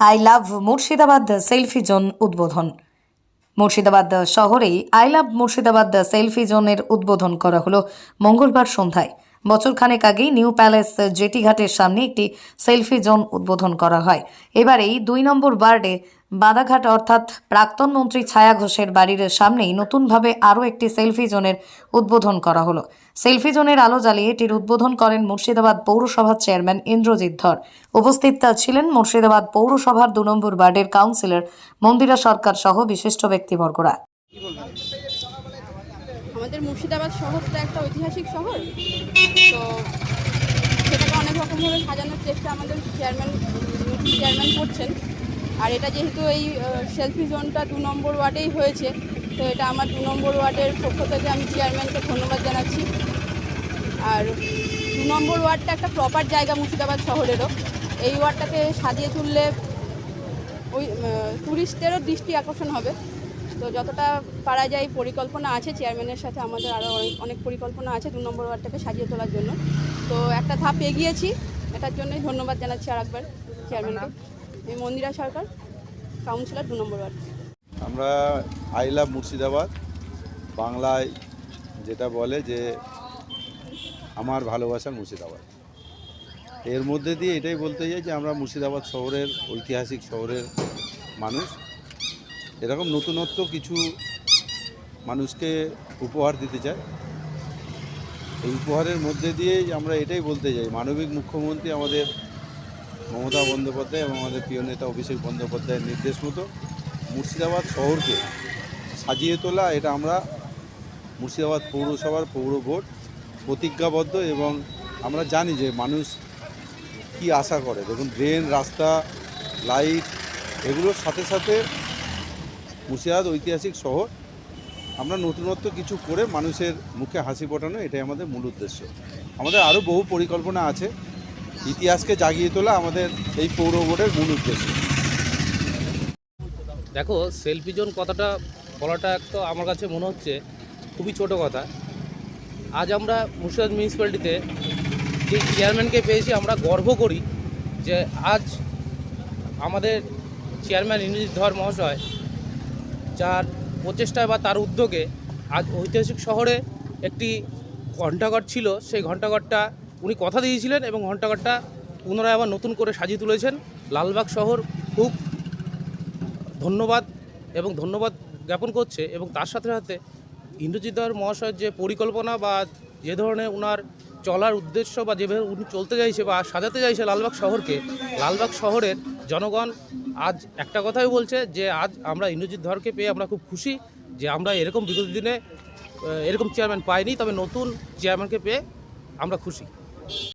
I love Murshidabad selfie zone উদ্বোধন। মুর্শিদাবাদ শহরেই I love Murshidabad selfie জোনের উদ্বোধন করা হলো মঙ্গলবার সন্ধ্যায়। বছরখানেক আগেই নিউ প্যালেস জেটি ঘাটের সামনে একটি সেলফি জোন উদ্বোধন করা হয়। এবারেই দুই নম্বর ওয়ার্ডে বাদাঘাট অর্থাৎ প্রাক্তন মন্ত্রী ছায়া ঘোষের বাড়ির সামনেই নতুনভাবে আরও একটি সেলফি জোনের উদ্বোধন করা হলো। সেলফি জোনের আলো জ্বালিয়ে এটির উদ্বোধন করেন মুর্শিদাবাদ পৌরসভার চেয়ারম্যান ইন্দ্রজিৎ ধর। উপস্থিত ছিলেন মুর্শিদাবাদ পৌরসভার দু নম্বর ওয়ার্ডের কাউন্সিলর মন্দিরা সরকার সহ বিশিষ্ট ব্যক্তিবর্গরা। আমাদের মুর্শিদাবাদ শহরটা একটা ঐতিহাসিক শহর। তো সেটাকে অনেক রকমভাবে সাজানোর চেষ্টা আমাদের চেয়ারম্যান চেয়ারম্যান করছেন। আর এটা যেহেতু এই সেলফি জোনটা দু নম্বর ওয়ার্ডেই হয়েছে, তো এটা আমার দু নম্বর ওয়ার্ডের পক্ষ থেকে আমি চেয়ারম্যানকে ধন্যবাদ জানাচ্ছি। আর দু নম্বর ওয়ার্ডটা একটা প্রপার জায়গা মুর্শিদাবাদ শহরেরও। এই ওয়ার্ডটাকে সাজিয়ে তুললে ওই ট্যুরিস্টদেরও দৃষ্টি আকর্ষণ হবে। তো যতটা পারা যায় পরিকল্পনা আছে চেয়ারম্যানের সাথে আমাদের আরও অনেক অনেক পরিকল্পনা আছে দু নম্বর ওয়ার্ডটাকে সাজিয়ে তোলার জন্য। তো একটা ধাপ এগিয়েছি এটার জন্যই ধন্যবাদ জানাচ্ছি আর একবার চেয়ারম্যানকে আমি মন্দিরা সরকার কাউন্সিলর দু নম্বর ওয়ার্ড। আমরা আই লাভ মুর্শিদাবাদ বাংলায় যেটা বলে যে আমার ভালোবাসার মুর্শিদাবাদ। এর মধ্যে দিয়ে এটাই বলতে চাই যে আমরা মুর্শিদাবাদ শহরের ঐতিহাসিক শহরের মানুষ। এরকম নতুনত্ব কিছু মানুষকে উপহার দিতে চায়। এই উপহারের মধ্যে দিয়েই আমরা এটাই বলতে চাই, মানবিক মুখ্যমন্ত্রী আমাদের মমতা বন্দ্যোপাধ্যায় এবং আমাদের প্রিয় নেতা অভিষেক বন্দ্যোপাধ্যায়ের নির্দেশ মতো মুর্শিদাবাদ শহরকে সাজিয়ে তোলা, এটা আমরা মুর্শিদাবাদ পৌরসভার পৌর ভোট প্রতিজ্ঞাবদ্ধ এবং আমরা জানি যে মানুষ কি আশা করে। দেখুন, ড্রেন, রাস্তা, লাইট, এগুলোর সাথে সাথে মুর্শিদাবাদ ঐতিহাসিক শহর। আমরা নতুনত্ব কিছু করে মানুষের মুখে হাসি ফোটানো, এটাই আমাদের মূল উদ্দেশ্য। আমাদের আরও বহু পরিকল্পনা আছে। ইতিহাসকে জাগিয়ে তোলা আমাদের এই পৌর বোর্ডের মূল উদ্দেশ্য। দেখো সেলফি জোন কথাটা বলাটা তো আমার কাছে মনে হচ্ছে খুবই ছোট কথা। আজ আমরা মুর্শিদাবাদ মিউনিসিপ্যালিটিতে যে চেয়ারম্যানকে পেয়েছি, আমরা গর্ব করি যে আজ আমাদের চেয়ারম্যান ইন্দ্রজিৎ ধর মহাশয় যার প্রচেষ্টায় বা তার উদ্যোগে আজ ঐতিহাসিক শহরে একটি ঘণ্টাঘর ছিল। সেই ঘণ্টাঘরটা উনি কথা দিয়েছিলেন এবং ঘণ্টাঘরটা পুনরায় আবার নতুন করে সাজিয়ে তুলেছেন। লালবাগ শহর খুব ধন্যবাদ এবং ধন্যবাদ জ্ঞাপন করছে এবং তার সাথে সাথে ইন্দ্রজিৎ ধর মহাশয়ের যে পরিকল্পনা বা যে ধরনের ওনার চলার উদ্দেশ্য বা যেভাবে উনি চলতে চাইছে বা সাজাতে চাইছে লালবাগ শহরকে, লালবাগ শহরের জনগণ আজ একটা কথাই বলছে যে আজ আমরা ইন্দ্রজিৎ ধরকে পেয়ে আমরা খুব খুশি যে আমরা এরকম বিগত দিনে এরকম চেয়ারম্যান পাইনি, তবে নতুন চেয়ারম্যানকে পেয়ে আমরা খুশি।